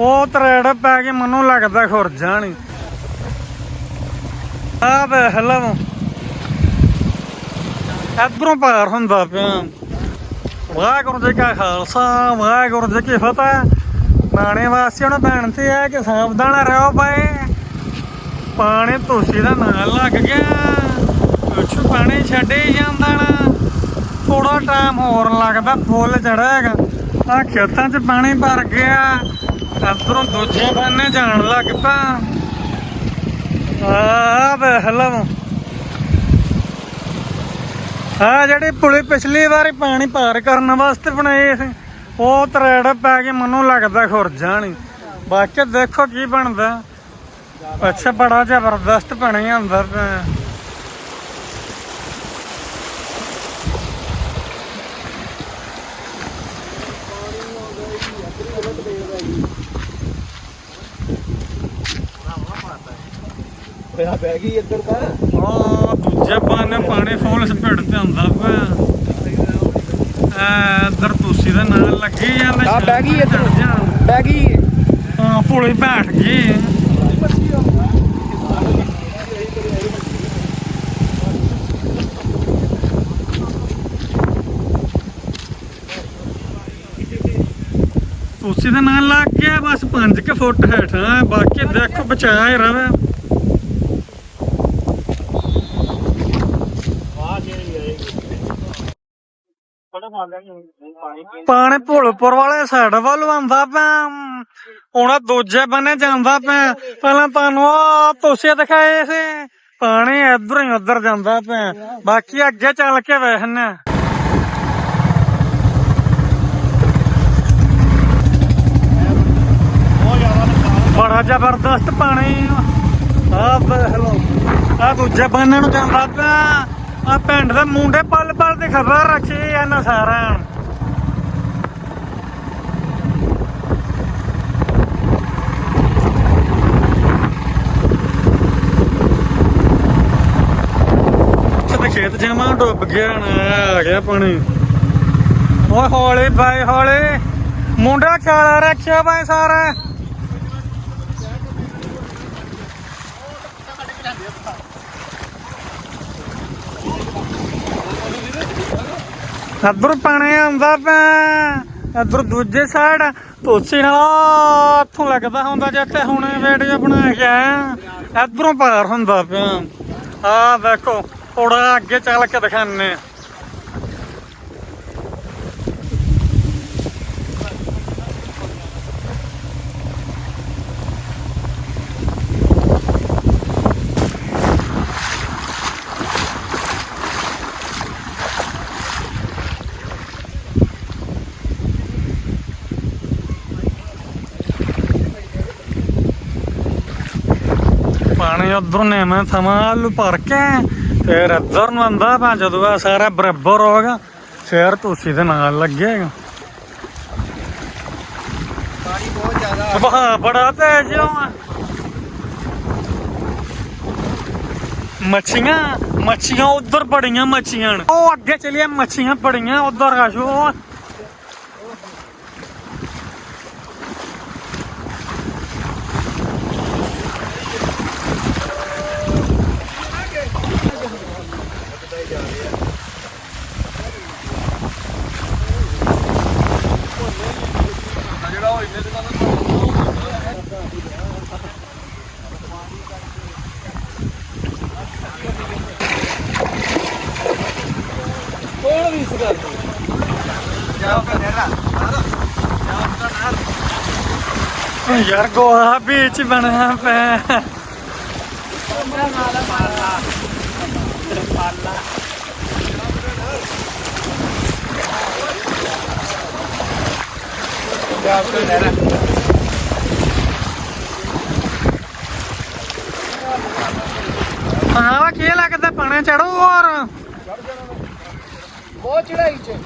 ਉਹ ਤਰੇੜ ਪੈ ਕੇ ਮੈਨੂੰ ਲੱਗਦਾ ਖੁਰ ਜਾਣੀ ਆ ਵੇਖ ਲਵੋ ਇਧਰੋਂ ਪਾਰ ਹੁੰਦਾ ਪਿਆ। ਵਾਹਿਗੁਰੂ ਜੀ ਕਾ ਖਾਲਸਾ, ਵਾਹਿਗੁਰੂ ਜੀ ਕੀ ਫਤਿਹ। ਨਾਣੇ ਵਾਸੀਆਂ ਨੂੰ ਬੇਨਤੀ ਹੈ ਕਿ ਸਾਵਧਾਨ ਰਹੋ ਭਾਈ। ਪਾਣੀ ਤੁਸੀਂ ਦਾ ਨਾਲ ਲੱਗ ਗਿਆ। ਕੁਛ ਪਾਣੀ ਛੱਡੇ ਜਾਂਦਾ ਨਾ। ਥੋੜਾ ਟਾਈਮ ਹੋਰ ਲੱਗਦਾ, ਫੁੱਲ ਚੜਾਏਗਾ ਆ ਖੇਤਾਂ 'ਚ ਪਾਣੀ ਭਰ ਗਿਆ। ਅੰਦਰੋਂ ਦੂਜੇ ਬੰਨੇ ਜਾਣ ਲੱਗ ਪਿਆ ਆ ਵੇਖ ਲਵੋ ਆ ਜਿਹੜੀ ਪੁਲੀ ਪਿਛਲੀ ਵਾਰੀ ਪਾਣੀ ਪਾਰ ਕਰਨ ਵਾਸਤੇ ਬਣਾਏ ਸੀ, ਉਹ ਤਰੇੜ ਪੈ ਕੇ ਮੈਨੂੰ ਲੱਗਦਾ ਖੁਰ ਜਾਣੀ ਬਾਕੀ ਦੇਖੋ ਕੀ ਬਣਦਾ। ਅੱਛਾ, ਬੜਾ ਜ਼ਬਰਦਸਤ ਪਾਣੀ ਆਉਂਦਾ ਹੋਇਆ ਬਹਿ ਗਈ ਇੱਧਰ ਤਾਂ। ਉਹ ਦੂਜੇ ਪਾਣੀ ਫੁੱਲ ਸਪੀਡ ਤੇ ਆਉਂਦਾ ਪਿਆ। ਐ ਇਧਰ ਤੁਸੀਂ ਦੇ ਨਾਲ ਲੱਗੀ ਜਾਂਦੇ ਆ ਬਹਿ ਗਈ ਇੱਧਰ। ਚੜ੍ਹ ਜਾਣ। ਬਹਿ ਗਈ। ਹਾਂ ਪੁਲੀ ਬੈਠ ਗਈ। ਤੁਸੀਂ ਦੇ ਨਾਲ ਲੱਗ ਗਿਆ ਬਸ 5 ਫੁੱਟ ਹੇਠਾਂ। ਬਾਕੀ ਦੇਖੋ ਬਚਾਇਆ ਰਵੇ। ਪਾਣੀ ਭੁਲਪੁਰ ਵਾਲੇ ਸਾਈਡ ਵੱਲ ਆਉਂਦਾ ਪਿਆ। ਹੁਣ ਦੂਜੇ ਬੰਨੇ ਜਾਂਦਾ ਪਿਆ। ਪਹਿਲਾਂ ਤੁਹਾਨੂੰ ਆ ਤੁਸੀਂ ਦਿਖਾਏ ਸੀ। ਪਾਣੀ ਇੱਧਰ ਹੀ ਉੱਧਰ ਜਾਂਦਾ ਪਿਆ। ਬਾਕੀ ਅੱਗੇ ਚੱਲ ਕੇ ਵੇਖਨੇ ਬੜਾ ਜ਼ਬਰਦਸਤ ਪਾਣੀ ਆ। ਆ ਦੂਜੇ ਬੰਨੇ ਨੂੰ ਜਾਂਦਾ ਪਿਆ। ਆ ਪਿੰਡ ਦੇ ਮੁੰਡੇ ਪਲ ਪਲ ਤੇ ਖਬਰ ਰੱਖੀ ਇਹਨਾਂ ਸਾਰਿਆਂ ਨੂੰ। ਖੇਤ ਜਮਾ ਡੁੱਬ ਗਿਆ ਨਾ, ਆ ਗਿਆ ਪਾਣੀ। ਓਏ ਹੌਲੀ ਬਾਈ ਹੌਲੀ। ਮੁੰਡਾ ਖਿਆਲ ਰੱਖਿਆ ਬਾਈ ਸਾਰਾ ਇੱਧਰ ਪਾਣੀ ਆਉਂਦਾ ਪਿਆ। ਇੱਧਰ ਦੂਜੇ ਸਾਈਡ ਤੋਸੀ ਨਾਲ ਇੱਥੋਂ ਲੱਗਦਾ ਹੁੰਦਾ ਜਿੱਥੇ ਹੁਣੇ ਵੀਡੀਓ ਬਣਾ ਕੇ ਆਇਆ ਇੱਧਰੋਂ ਪਾਰ ਹੁੰਦਾ ਪਿਆ। ਆ ਦੇਖੋ ਥੋੜਾ ਅੱਗੇ ਚੱਲ ਕੇ ਦਿਖਾਣੇ ਪਾਣੀ ਉਧਰੋਂ ਨੇ ਮੈਂ ਥਮਾ ਆਲੂ ਭਰ ਕੇ ਫਿਰ ਇੱਧਰ ਨੂੰ ਆਂਦਾ ਜਦੋਂ ਆ ਸਾਰਾ ਬਰਾਬਰ ਹੋਗਾ ਫਿਰ ਤੁਸੀਂ ਦੇ ਨਾਲ ਲੱਗੇਗਾ ਪਾਣੀ ਬਹੁਤ ਜ਼ਿਆਦਾ ਵਾਹ ਬੜਾ ਤੇਜ਼ ਆ। ਮੱਛੀਆਂ ਮੱਛੀਆਂ ਉਧਰ ਬੜੀਆਂ ਮੱਛੀਆਂ। ਉਹ ਅੱਗੇ ਚਲੀਏ ਮੱਛੀਆਂ ਬੜੀਆਂ ਉਧਰ ਆਜੋ ਜਿਹੜਾ ਉਹ ਇੰਨੇ ਦਿਨਾਂ ਦਾ ਕੋਣ ਵੀ ਇਸ ਗੱਲ ਜਾ ਕੇ ਨੇਰਾ ਯਾਰ ਗੋਹਾ ਬੀਚ ਬਣਿਆ ਪਿਆ। ਜਾ ਕੇ ਨੇਰਾ ਹਾਂ, ਕੀ ਲੱਗਦਾ, ਪਾਣੀ ਚੜੂ ਹੋਰ? ਬਹੁਤ ਚੜਾਈ ਚ।